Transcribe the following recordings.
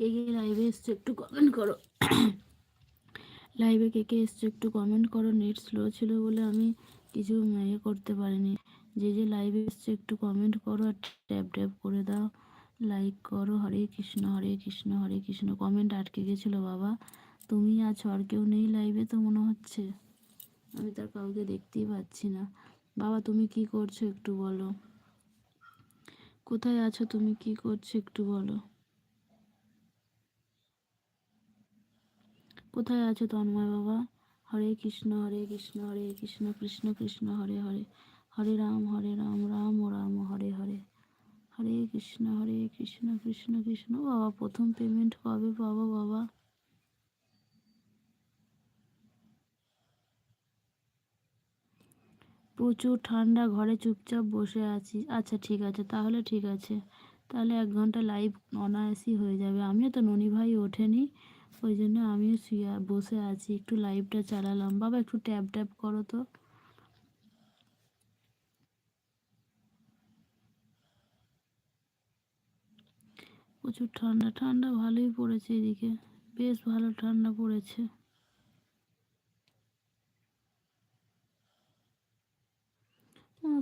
কে কে লাইভে এসছো একটু কমেন্ট করো। লাইভে কে কে এসছো একটু কমেন্ট করো। নেট স্লো ছিল বলে আমি কিছু ইয়ে করতে পারিনি। যে যে লাইভে এসছো একটু কমেন্ট করো আর ট্যাপ ট্যাপ করে দাও। লাইক করো, হরে কৃষ্ণ হরে কৃষ্ণ হরে কৃষ্ণ। কমেন্ট আটকে গেছিল বাবা। তুমি আছো আর কেউ নেই লাইভে তো মনে হচ্ছে। আমি তার কাউকে দেখতেই পাচ্ছি না। বাবা, তুমি কি করছ একটু বলো। কোথায় আছো? তুমি কি করছ একটু বলো। কোথায় আছো তন্ময় বাবা? হরে কৃষ্ণ হরে কৃষ্ণ হরে কৃষ্ণ কৃষ্ণ কৃষ্ণ, হরে হরে। হরে রাম হরে রাম রাম রাম, হরে হরে। হরে কৃষ্ণ হরে কৃষ্ণ কৃষ্ণ কৃষ্ণ। বাবা, প্রথম পেমেন্ট কবে পাবো বাবা? প্রচুর ঠান্ডা, ঘরে চুপচাপ বসে আছি। আচ্ছা ঠিক আছে, তাহলে ঠিক আছে। তাহলে এক ঘণ্টা লাইভ অনায়াসই হয়ে যাবে। আমিও তো ননি ভাই ওঠেনি। ওই জন্য আমিও বসে আছি। একটু লাইভটা চালালাম। বাবা, একটু ট্যাপ ট্যাপ করো তো। প্রচুর ঠান্ডা। ঠান্ডা ভালোই পড়েছে এদিকে। বেশ ভালো ঠান্ডা পড়েছে।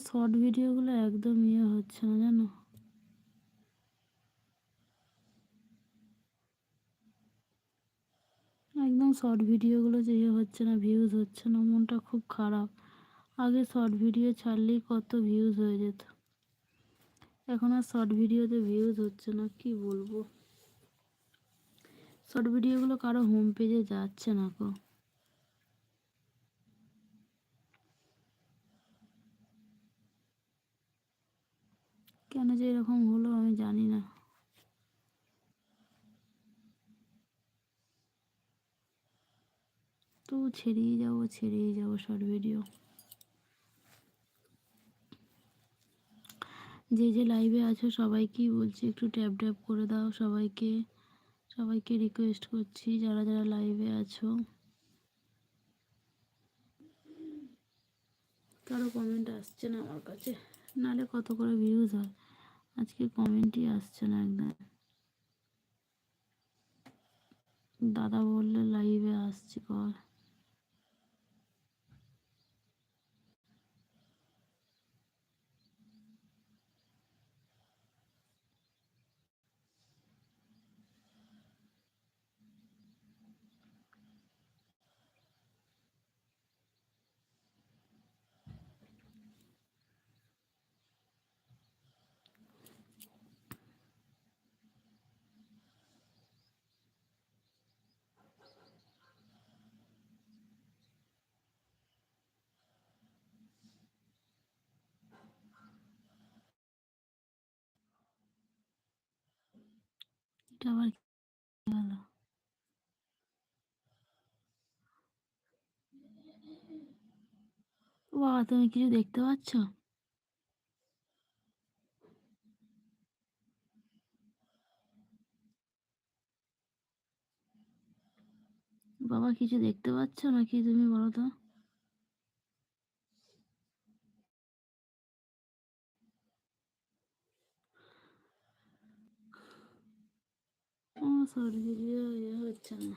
শর্ট ভিডিওগুলো একদম ইয়ে হচ্ছে না, জানো একদম শর্ট ভিডিওগুলো যে ইয়ে হচ্ছে না ভিউজ হচ্ছে না, মনটা খুব খারাপ। আগে শর্ট ভিডিও ছাড়লেই কত ভিউজ হয়ে যেত। এখন আর শর্ট ভিডিওতে ভিউজ হচ্ছে না, কি বলব? শর্ট ভিডিওগুলো কারও হোম পেজে যাচ্ছে না কো কেন যে এরকম হলো আমি জানি না। তো ছেড়েই যাব ছেড়েই যাব শর্ট ভিডিও যে যে লাইভে আছো সবাইকেই বলছি একটু ট্যাপ ট্যাপ করে দাও সবাইকে। সবাইকে রিকোয়েস্ট করছি যারা যারা লাইভে আছো। কারও কমেন্ট আসছে না আমার কাছে। নালে কত করে ভিউজ হয়? আজকে কমেন্টই আসছে না একদম। দাদা বললে লাইভে আসছি কর। এটা আবার বাবা, তুমি কিছু দেখতে পাচ্ছ? বাবা, কিছু দেখতে পাচ্ছ নাকি তুমি বলো তো? শর্ট ভিডিও ইয়ে হচ্ছে না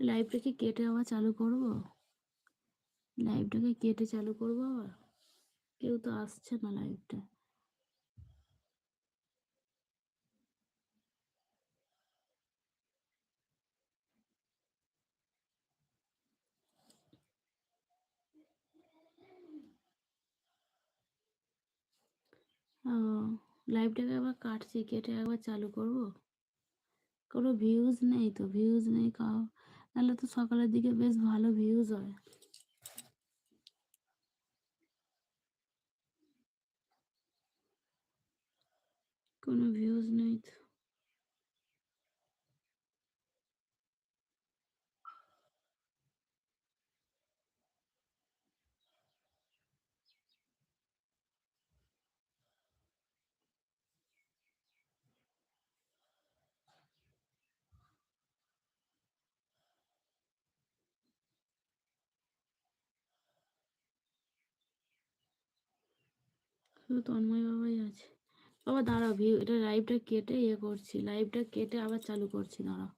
লাইভটাকে কেটে আবার চালু করব? লাইভটাকে কেটে চালু করব আবার? কেউ তো আসছে না লাইভটা লাইভটাকে আবার কাটছি, কেটে একবার চালু করব। কোনো ভিউজ নেই তো ভিউজ নেই কাউ তাহলে তো সকালের দিকে বেশ ভালো ভিউজ হয়। কোনো ভিউজ নেই তো। শুধু তন্ময় বাবাই আছে। বাবা দাঁড়াও, ভিউ, এটা লাইভটা কেটে ইয়ে করছি লাইভটা কেটে আবার চালু করছি, দাঁড়াও।